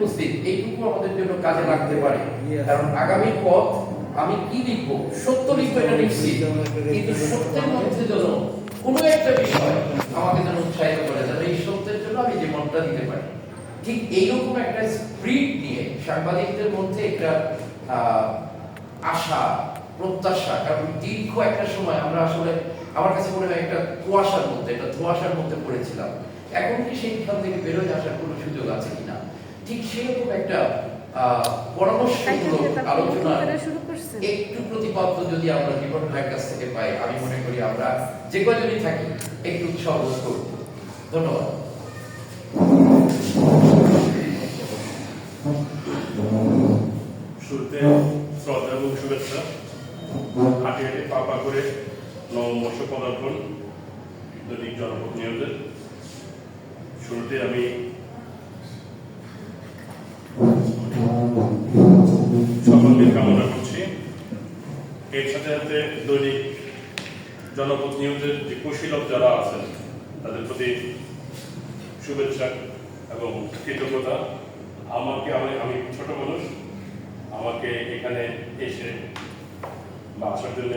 উপস্থিত এইটুকু আমাদের জন্য কাজে লাগতে পারে। কারণ আগামী পথ আমি কি লিখব? সত্য লিখব এটা লিখছি কিন্তু সত্যের মধ্যে যেন কোনো একটা বিষয় আমাকে যেন উৎসাহিত করে যেন এই সত্যের জন্য আমি জীবনটা দিতে পারি। ঠিক এইরকম একটা স্প্রিট নিয়ে সাংবাদিকদের মধ্যে একটা আশা প্রত্যাশা কারণ দীর্ঘ একটা সময় আমরা আসলে আমার কাছে মনে হয় একটা কুয়াশার মধ্যে একটা ধোয়াশার মধ্যে পড়েছিলাম। এখন কি সেইখান থেকে বেরোয় আসার কোনো সুযোগ আছে কিনা? ঠিক সেরকম একটা পরামর্শমূলক আলোচনা একটু প্রতিপাদ্য যদি আমরা জীবন ভাইয়ের কাছ থেকে পাই আমি মনে করি আমরা যে কজনই থাকি একটু উৎসাহ বোধ করব। ধন্যবাদ। শুরুতে শ্রদ্ধা এবং শুভেচ্ছা। হাঁটি হাঁটি পা পা করে নববর্ষ পদার্পণ দৈনিক জনপদ নিয়োগের শুরুতে আমি এর সাথে সাথে দৈনিক জনপদ নিয়োগের যে কুশীলক যারা আছেন, তাদের প্রতি শুভেচ্ছা এবং কৃতজ্ঞতা। আমাকে, আমি আমি ছোট মানুষ, আমাকে এখানে এসে বা আসার জন্য,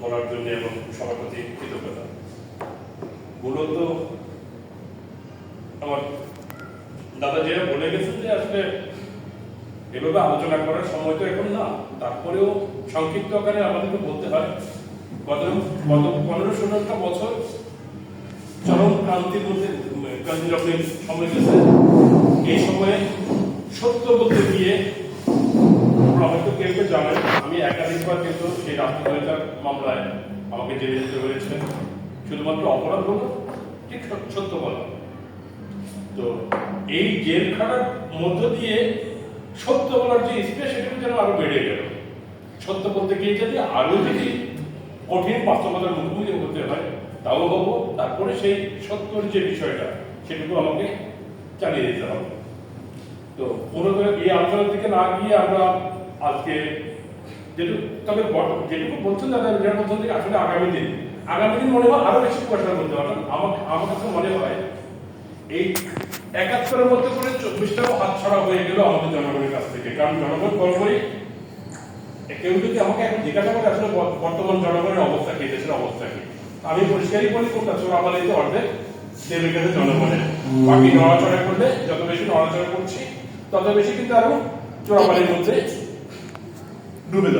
বলার জন্য এবং সবার প্রতি কৃতজ্ঞতা। মূলত আমার দাদা যেটা বলে গেছেন যে আসলে এভাবে আলোচনা করার সময় তো এখন না। তারপরেও সংক্ষিপ্ত আকারে আমাদেরকে বলতে হয়। গত গত পনেরো ষোলোটা বছর চরম ক্রান্তির মধ্যে উম, ক্রান্তির সময় গেছে এই সময়ে সত্য বলতে গিয়ে হয়তো কেউ কেউ জানেন আমি একাধিকবার কিন্তু সেই রাষ্ট্রীয়তার মামলায় আমাকে জেলে যেতে হয়েছে। শুধুমাত্র অপরাধ হলো ঠিক সত্য- বলা? তো এই জেল খাটার মধ্য দিয়ে সত্য বলার যে স্পেস সেটা যেন আরও বেড়ে গেল। সত্য বলতে গিয়ে যদি আরও যদি কঠিন বাস্তবতার মুখোমুখি হতে হয়, তাও হব। তারপরে সেই সত্যর যে বিষয়টা, সেটুকু আমাকে চালিয়ে দিতে হবে। তো পুরোপুরি এই আলোচনার দিকে না গিয়ে আমরা আজকে যেটুকু, তবে যেটুকু বলছেন দাদা মধ্যে থেকে আসলে আগামী দিন আগামী দিন মনে হয় আরও বেশি কথা বলতে পারবেন আমার আমার কাছে মনে হয় এই একাত্তরের মধ্যে করে চব্বিশটাও হাত ছড়া হয়ে গেল আমাদের জনগণের কাছ থেকে। কারণ জনগণ বরাবরই কেউ যদি আমাকে এখন জিজ্ঞাসা করে আসলে বর্তমান জনগণের অবস্থা কি দেশের অবস্থা কি? আমি পরিষ্কারই বলি কোনটা চোরাবালিতে অর্ধেক দেবে গেছে জনগণের বাকি নড়াচড়া করলে যত বেশি নড়াচড়া করছি তত বেশি কিন্তু আরও চোরাবালির মধ্যে ডুবে যাবে।